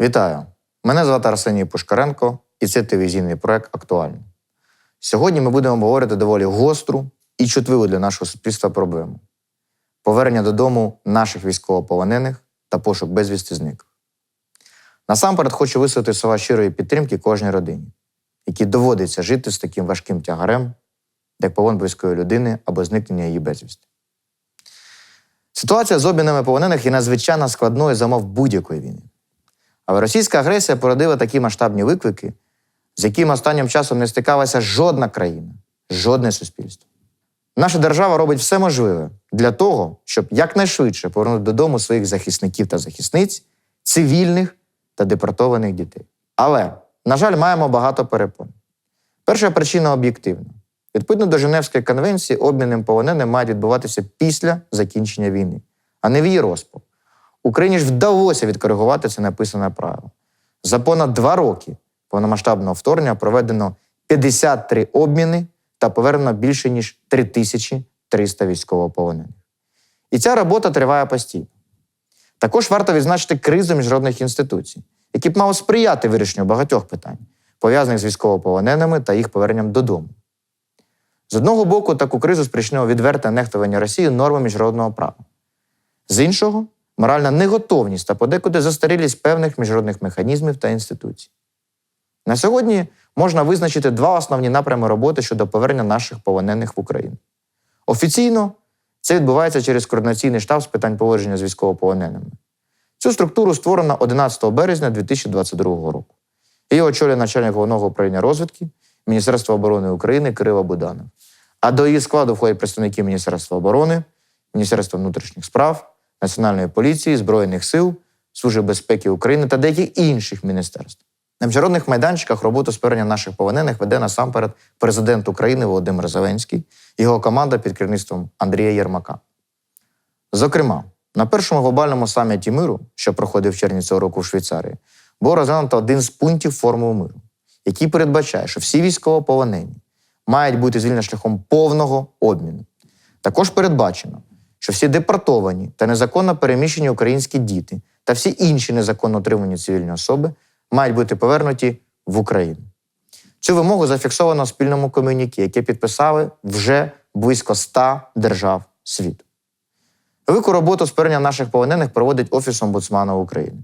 Вітаю! Мене звати Арсеній Пушкаренко, і це телевізійний проект Актуально. Сьогодні ми будемо говорити доволі гостру і чутливу для нашого суспільства проблему повернення додому наших військовополонених та пошук безвісти зниклих. Насамперед хочу висловити слова щирої підтримки кожній родині, якій доводиться жити з таким важким тягарем, як полон близької людини або зникнення її безвісти. Ситуація з обмінами полонених є надзвичайно складною за мов будь-якої війни. Але російська агресія породила такі масштабні виклики, з якими останнім часом не стикалася жодна країна, жодне суспільство. Наша держава робить все можливе для того, щоб якнайшвидше повернути додому своїх захисників та захисниць, цивільних та депортованих дітей. Але, на жаль, маємо багато перепон. Перша причина об'єктивна. Відповідно до Женевської конвенції, обміни полоненим мають відбуватися після закінчення війни, а не в її розпал. Україні ж вдалося відкоригувати це написане правило. За понад два роки повномасштабного вторгнення проведено 53 обміни та повернено більше ніж 3300 військовополонених. І ця робота триває постійно. Також варто відзначити кризу міжнародних інституцій, які б мали сприяти вирішенню багатьох питань, пов'язаних з військовополоненими та їх поверненням додому. З одного боку, таку кризу спричинило відверте нехтування Росії норми міжнародного права. З іншого, моральна неготовність та подекуди застарілість певних міжнародних механізмів та інституцій. На сьогодні можна визначити два основні напрями роботи щодо повернення наших полонених в Україну. Офіційно це відбувається через координаційний штаб з питань поводження з військовополоненими. Цю структуру створено 11 березня 2022 року. Її очолює начальник головного управління розвідки Міністерства оборони України Кирило Буданов. А до її складу входять представники Міністерства оборони, Міністерства внутрішніх справ, Національної поліції, Збройних сил, Служби безпеки України та деяких інших міністерств. На міжнародних майданчиках роботу з повернення наших полонених веде насамперед президент України Володимир Зеленський його команда під керівництвом Андрія Єрмака. Зокрема, на першому глобальному саміті миру, що проходив в червні цього року в Швейцарії, було розглянуто один з пунктів формули миру, який передбачає, що всі військовополонені мають бути звільнені шляхом повного обміну. Також передбачено, що всі депортовані та незаконно переміщені українські діти та всі інші незаконно отримані цивільні особи мають бути повернуті в Україну. Цю вимогу зафіксовано в спільному комюнікі, яке підписали вже близько 100 держав світу. Велику роботу з повернення наших полонених проводить Офіс омбудсмана України.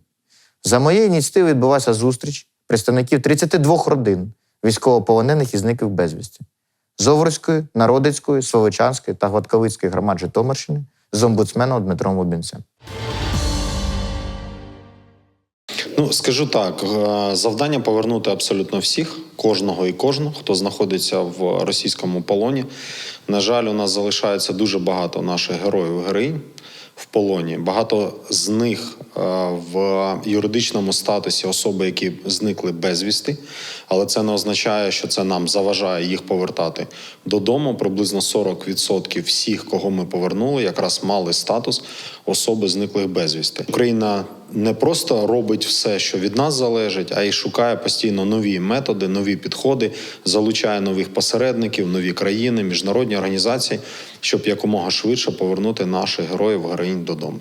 За моєю ініціативою відбулася зустріч представників 32 родин військовополонених і зниклих безвісті з Овруцької, Народицької, Словичанської та Гладковицької громад Житомирщини з омбудсменом Дмитром Лубінцем. Ну скажу так: е, завдання повернути абсолютно всіх, кожного і кожну, хто знаходиться в російському полоні. На жаль, у нас залишається дуже багато наших героїв героїнь в полоні. Багато з них в юридичному статусі особи, які зникли безвісти, але це не означає, що це нам заважає їх повертати додому. Приблизно 40% всіх, кого ми повернули, якраз мали статус особи зниклих безвісти. Україна не просто робить все, що від нас залежить, а й шукає постійно нові методи, нові підходи, залучає нових посередників, нові країни, міжнародні організації, щоб якомога швидше повернути наших героїв героїнь додому.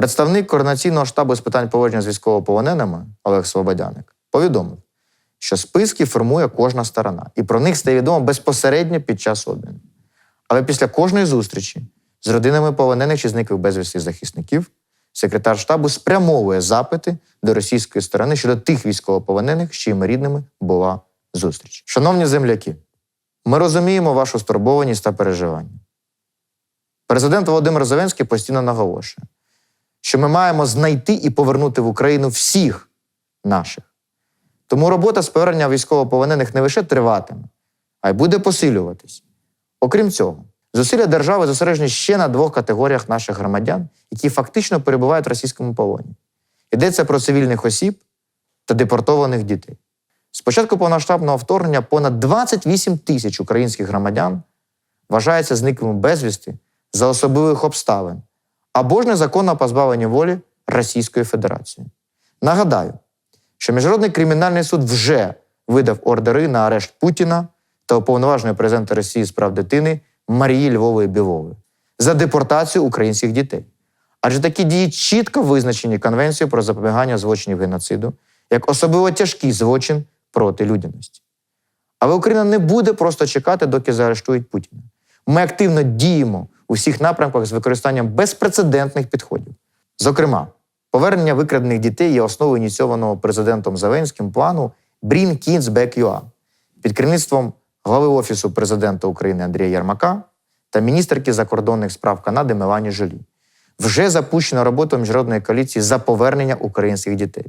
Представник координаційного штабу з питань поводження з військовополоненими Олег Слободяник повідомив, що списки формує кожна сторона, і про них стає відомо безпосередньо під час обміну. Але після кожної зустрічі з родинами полонених чи зниклих безвісти захисників секретар штабу спрямовує запити до російської сторони щодо тих військовополонених, з чиїми рідними була зустріч. Шановні земляки, ми розуміємо вашу стурбованість та переживання. Президент Володимир Зеленський постійно наголошує, що ми маємо знайти і повернути в Україну всіх наших. Тому робота з повернення військовополонених не лише триватиме, а й буде посилюватись. Окрім цього, зусилля держави зосереджені ще на двох категоріях наших громадян, які фактично перебувають в російському полоні. Йдеться про цивільних осіб та депортованих дітей. З початку повноштабного вторгнення понад 28 тисяч українських громадян вважаються зниклими безвісти за особливих обставин або ж незаконно позбавлені волі Російською Федерацією. Нагадаю, що Міжнародний кримінальний суд вже видав ордери на арешт Путіна та уповноваженої президента Росії з прав дитини Марії Львової Білової за депортацію українських дітей. Адже такі дії чітко визначені Конвенцією про запобігання злочинів геноциду як особливо тяжкий злочин проти людяності. Але Україна не буде просто чекати, доки заарештують Путіна. Ми активно діємо у всіх напрямках з використанням безпрецедентних підходів. Зокрема, повернення викрадених дітей є основою ініційованого президентом Зеленським плану Bring Kids Back UA під керівництвом глави Офісу президента України Андрія Ярмака та міністерки закордонних справ Канади Мелані Жолі. Вже запущена робота міжнародної коаліції за повернення українських дітей.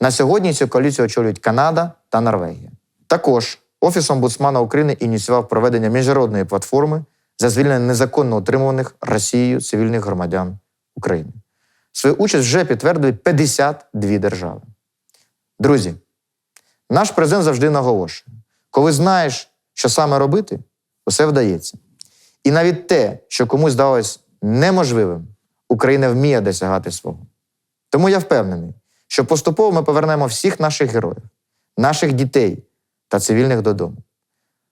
На сьогодні цю коаліцію очолюють Канада та Норвегія. Також Офіс омбудсмана України ініціював проведення міжнародної платформи за звільнення незаконно утримуваних Росією цивільних громадян України. Свою участь вже підтвердили 52 держави. Друзі, наш президент завжди наголошує: коли знаєш, що саме робити, усе вдається. І навіть те, що комусь здалось неможливим, Україна вміє досягати свого. Тому я впевнений, що поступово ми повернемо всіх наших героїв, наших дітей та цивільних додому.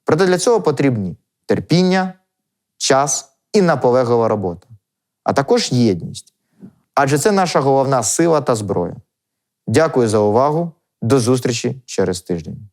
Проте для цього потрібні терпіння, час і наполеглива робота, а також єдність. Адже це наша головна сила та зброя. Дякую за увагу. До зустрічі через тиждень.